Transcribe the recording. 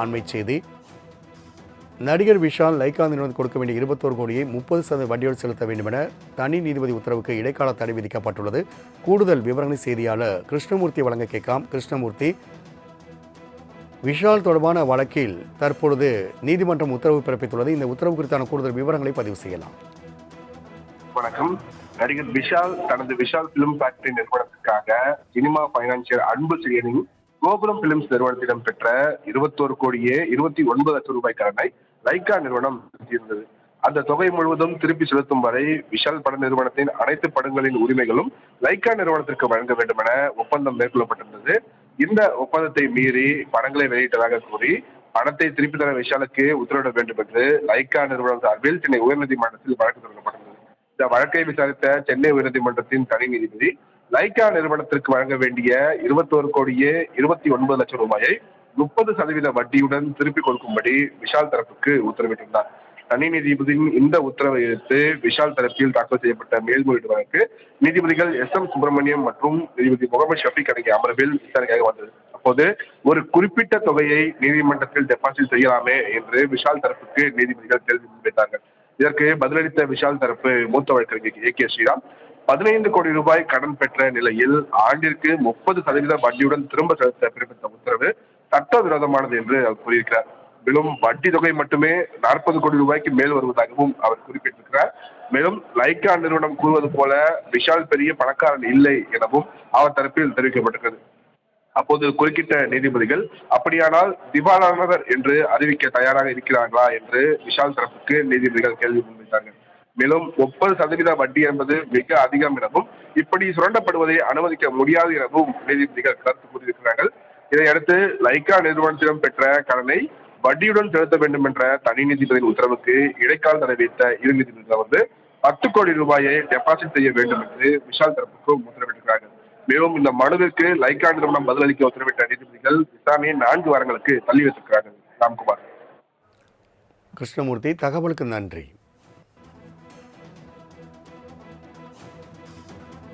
ஆண்மை செய்தி. நடிகர் விஷால் லைகா நிறுவனம் கொடுக்க வேண்டிய இருபத்தோரு கோடியை முப்பது சதவீத வட்டியோடு செலுத்த வேண்டும் என தனி நீதிபதி உத்தரவுக்கு இடைக்கால தடை விதிக்கப்பட்டுள்ளது. கூடுதல் விவரங்களை செய்தியாளர் கிருஷ்ணமூர்த்தி வழங்க கேட்காம் கிருஷ்ணமூர்த்தி விஷால் தொடர்பான வழக்கில் தற்பொழுது நீதிமன்றம் உத்தரவு பிறப்பித்துள்ளது. இந்த உத்தரவு குறித்தான கூடுதல் விவரங்களை பதிவு செய்யலாம். வணக்கம். நடிகர் விஷால் தனது விஷால் பிலிம் ஃபேக்டரி நிறுவனத்துக்காக சினிமா பைனான்சியர் அன்பு செயலின் கோபுரம் பிலிம்ஸ் நிறுவனத்திடம் பெற்ற இருபத்தோரு கோடியே இருபத்தி ஒன்பது லட்சம் ரூபாய் கடனை லைகா நிறுவனம் செலுத்தியிருந்தது. அந்த தொகை முழுவதும் திருப்பி செலுத்தும் வரை விஷால் பட நிறுவனத்தின் அனைத்து படங்களின் உரிமைகளும் லைகா நிறுவனத்திற்கு வழங்க வேண்டும் என ஒப்பந்தம் மேற்கொள்ளப்பட்டிருந்தது. இந்த ஒப்பந்தத்தை மீறி படங்களை வெளியிட்டதாக கூறி பணத்தை திருப்பி தர விஷாலுக்கு உத்தரவிட வேண்டும் என்று லைகா நிறுவனம் சார்பில் சென்னை உயர்நீதிமன்றத்தில் வழக்கு தொடரப்பட்டது இந்த வழக்கை விசாரித்த சென்னை உயர்நீதிமன்றத்தின் தனி நீதிபதி லைகா நிறுவனத்திற்கு வழங்க வேண்டிய இருபத்தோரு கோடியே இருபத்தி ஒன்பது லட்சம் ரூபாயை முப்பது சதவீத வட்டியுடன் திருப்பிக் கொடுக்கும்படி விஷால் தரப்புக்கு உத்தரவிட்டிருந்தார். தனி நீதிபதியின் இந்த உத்தரவை எதிர்த்து விஷால் தரப்பில் தாக்கல் செய்யப்பட்ட மேல்முறையீடு வழக்கு நீதிபதிகள் எஸ் எம் சுப்பிரமணியம் மற்றும் நீதிபதி முகமது ஷஃபீக் அடங்கிய அமர்வில் விசாரணையாக வந்தது. அப்போது ஒரு குறிப்பிட்ட தொகையை நீதிமன்றத்தில் டெபாசிட் செய்யலாமே என்று விஷால் தரப்புக்கு நீதிபதிகள் கேள்வி முன்வைத்தார்கள். இதற்கு பதிலளித்த விஷால் தரப்பு மூத்த வழக்கறிஞர் ஏ கே ஸ்ரீராம் பதினைந்து கோடி ரூபாய் கடன் பெற்ற நிலையில் ஆண்டிற்கு முப்பது சதவீத வட்டியுடன் திரும்ப செலுத்த பிறப்பித்த உத்தரவு சட்டவிரோதமானது என்று அவர் கூறியிருக்கிறார். மேலும் வட்டி தொகை மட்டுமே நாற்பது கோடி ரூபாய்க்கு மேல் வருவதாகவும் அவர் குறிப்பிட்டிருக்கிறார். மேலும் லைக்கா நிறுவனம் கூறுவது போல விஷால் பெரிய பணக்காரன் இல்லை எனவும் அவர் தரப்பில் தெரிவிக்கப்பட்டிருக்கிறது. அப்போது குறுக்கிட்ட நீதிபதிகள் அப்படியானால் திவாலானவர் என்று அறிவிக்க தயாராக இருக்கிறார்களா? என்று விஷால் தரப்புக்கு நீதிபதிகள் கேள்வி முன்வைத்தார்கள். மேலும் முப்பது சதவீத வட்டி என்பது மிக அதிகம் எனவும் இப்படி சுரண்டப்படுவதை அனுமதிக்க முடியாது எனவும் நீதிபதிகள் கருத்து கூறியிருக்கிறார்கள். இதையடுத்து லைக்கா நிறுவனத்திடம் பெற்ற கடனை வட்டியுடன் செலுத்த வேண்டும் என்ற தனி நீதிபதியின் உத்தரவுக்கு இடைக்கால தடை வைத்த இரு நீதிபதிகள் வந்து பத்து கோடி ரூபாயை டெபாசிட் செய்ய வேண்டும் என்று விஷால் தரப்புக்கும் உத்தரவிட்டிருக்கிறார்கள். மேலும் இந்த மனுவிற்கு லைக்கா நிறுவனம் பதிலளிக்க உத்தரவிட்ட நீதிபதிகள் விசாரணையை நான்கு வாரங்களுக்கு தள்ளி வைத்திருக்கிறார்கள். ராம்குமார். கிருஷ்ணமூர்த்தி தகவலுக்கு நன்றி.